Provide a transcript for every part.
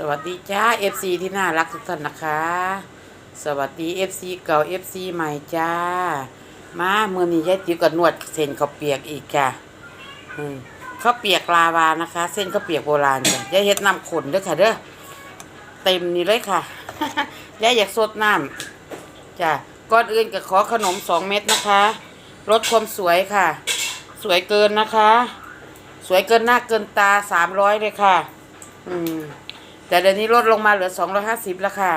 สวัสดีจ้า FC ที่น่ารักทุกท่านนะคะ สวัสดี FC เก่า FC ใหม่จ้า มาเมื่อนี้ยายติ๋วกับนวดเส้นข้าวเปียกอีกจ้าอืมข้าวเปียกลาวานะคะ เส้นข้าวเปียกโบราณจ้ะยายเฮ็ดน้ำข้นเด้วยค่ะเด้อเต็มนี่เลยค่ะ ยายอยากสดน้ำจ้ะก่อนอื่นก็ขอขนมสองเม็ดนะคะลดความสวยค่ะ สวยเกินนะคะ สวยเกินหน้าเกินตาสามร้อยเลยค่ะ อืม แต่เดี๋ยวนี้ลดลงมาเหลือสองร้อยห้าสิบแล้วค่ะ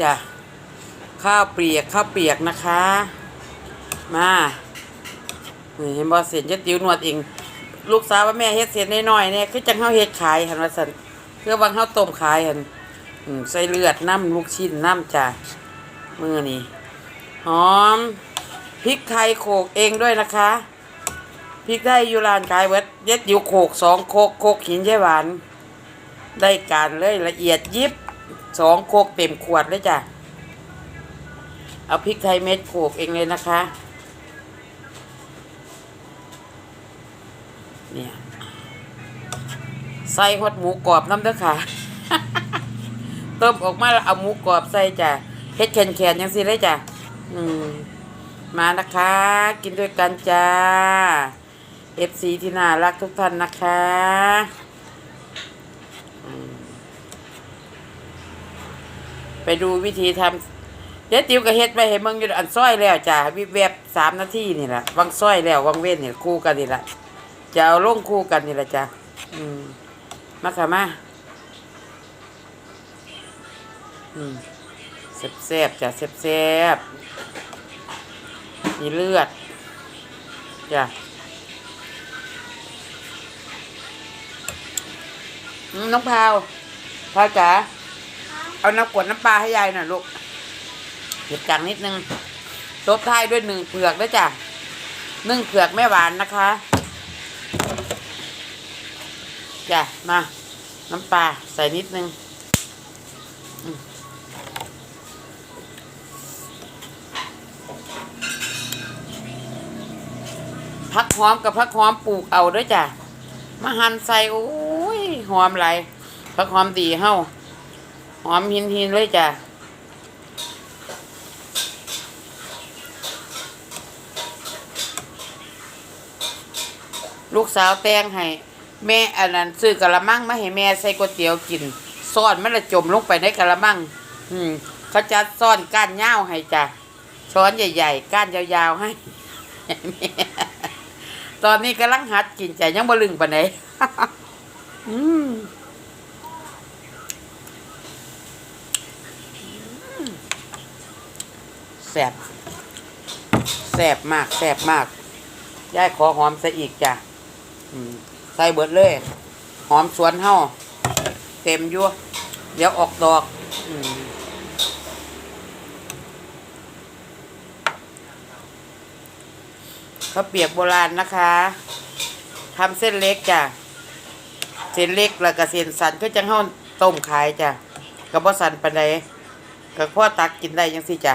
จ้ะข้าวเปียกข้าวเปียกนะคะ มาเห็นบอเสียนจะติวนวดเองลูกสาวว่าแม่เฮ็ดเสียนน้อยๆเนี่ยคือจังเฮาเฮ็ดขายหันว่าซั่นเพื่อบางเฮาต้มขายหันใส่เลือดน้ำลูกชิ้นน้ำจ้ะมือนี่ หอมพริกไทยโขกเองด้วยนะคะพริกไทยยูรานขายเบิดเย็ดอยู่โขกสองโขกโขกหินยายหวาน ได้การเลยละเอียดยิบสองโขกเต็มขวดเลยจ้ะเอาพริกไทยเม็ดโขกเองเลยนะคะ เนี่ยใส่ฮอดหมูกรอบน้ำเด้อค่ะต้มออกมาแล้วเอาหมูกรอบใส่จ้ะเฮ็ดแขนๆยังสิเลยจ้ะ อืมมานะคะ กินด้วยกันจ้า FC ที่น่ารักทุกท่านนะคะไปดูวิธีทำเดี๋ยวติวก็เฮ็ดไปให้มึงอยู่อันซ้อยแล้วจ้ะวิบแวบสามนาทีนี่แหละวังซ้อยแล้ววังเว้นนี่คู่กันนี่แหละจะเอาลงคู่กันนี่แหละจ้ะอืมมาค่ะมาอืม แซ่บๆจ้ะแซ่บๆมีเลือดจ้ะอืมน้องพาวพาวจ๋าเอาน้ำกวดน้ำปลาให้ยายหน่อยลูกเก็บจังนิดนึงตบท้ายด้วยหนึ่งเผือกด้วยจ้ะนึ่งเผือกแม่หวานนะคะจ้ะมา น้ำปลาใส่นิดนึง พักหอมกับพักหอมปลูกเอาด้วยจ้ะมาหั่นใส่โอ้ยหอมไหลพักหอมดีเฮ้าหอมหินหินเลยจ้ะลูกสาวแตงให้แม่อันนั้นซื้อกะละมังมาให้แม่ใส่ก๋วยเตี๋ยวกินซ่อนมันละจมลงไปในกะละมัง อืมเขาจะซ่อนก้านยาวให้จ้ะช้อนใหญ่ ๆ ก้านยาวๆให้ ตอนนี้กำลังหัดกินใจยังบ่ลึงปานใดอืมแซ่บแซ่บมากแซ่บมากยายขอหอมซะอีกจ้ะใส่เบิดเลย หอมสวนเฮาเต็มยู่วเดี๋ยวออกดอกอม ข้าวเปียกโบราณนะคะทำเส้นเล็กจ้ะเส้นเล็กแล้วก็เส้นสันก็จังเฮาต้มขายจ้ะกระเพาะสันปันใดก็พาะตักกินได้ยังสิจ้ะ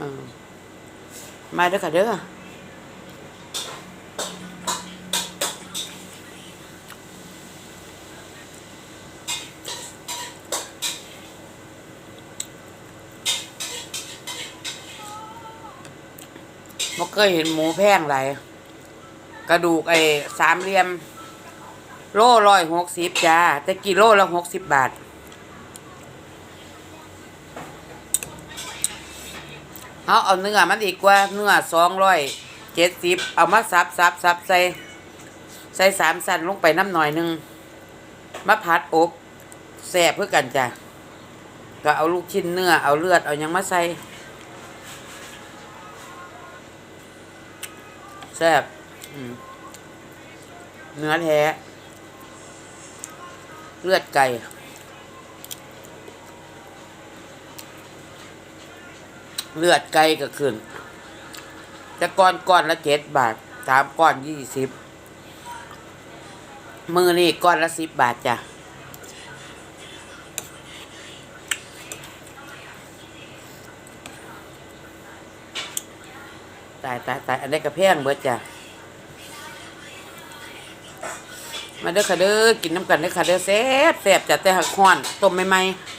มมาเด้อค่ะเด้อ บ่เคยเห็นหมูแพงหลยกระดูกไอ้สามเหลี่ยม โลร้อยหกสิบจ้า แต่กิโลละหกสิบบาท เอาเอาเนื้อมันอีกว่าเนื้อสองร้อยเจ็ดสิบเอามาสับสับสับใส่ ใส่สามสันลงไปน้ำหน่อยหนึ่งมาผัดอบแซ่บเพื่อกันจ้ะก็เอาลูกชิ้นเนื้อ เอาเลือด เอายังมาใส่ แซ่บเนื้อแท้ เลือดไก่ เลือดไก่ก็ขึ้นแต่ก้อนก้อนละเจ็ดบาทสามก้อนยี่สิบมือนี่ก้อนละสิบบาทจ้ะ ตายตายตายอันนี้กระแพงเบิดจ้ะมาเด้อค่ะเด้อกินน้ำกันเด้อค่ะเด้อแซ่บแซ่บจ้ะแต่หักฮ้อนต้มใหม่ๆ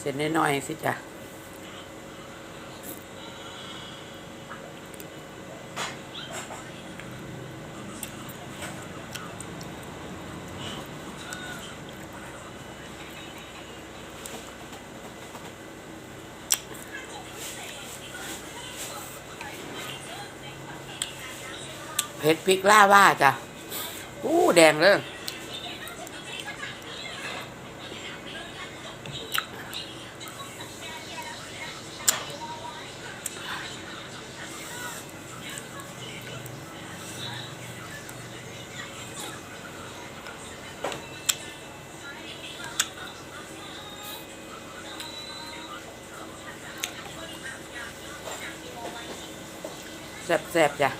เสร็จน้อยๆสิจ้ะเผ็ดพริกล่าว่าจ้ะอู้แดงเลย แซ่บๆจ้ะ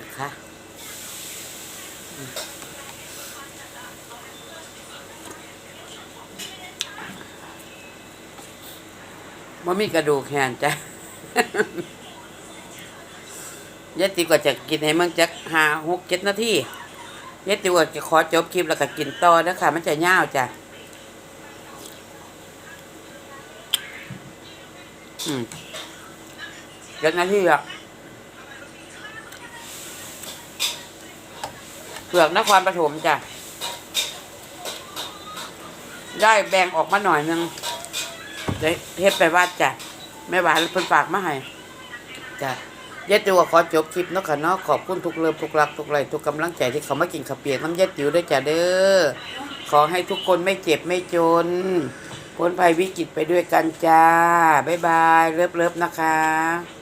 นะคะอืมบ่มีกระดูกแขนจ้ะยายติวก็จะกินให้มันจักห้าหกเจ็ดนาที ยายติวก็จะขอจบคลิปแล้วก็กินต่อนะคะมันจะยาวจ้ะอืมเจ็ดนาทีอะเปลือกนครปฐมจ้ะ ได้แบ่งออกมาหน่อยนึงเดี๋ยวเฮ็ดไปวัดจ้ะแม่หวานเพิ่นฝากมาให้จ้ะ ยายติ๋วขอจบคลิปนะค่ะเนาะขอบคุณทุกเลิฟทุกรักทุกไรทุกกำลังใจที่เขามากินข้าวเปียกน้ำยายติ๋วด้วยจ้ะเด้อขอให้ทุกคนไม่เจ็บไม่จนพ้นภัยวิกฤตไปด้วยกันจ้าบ๊ายบายเลิฟเลิฟนะคะ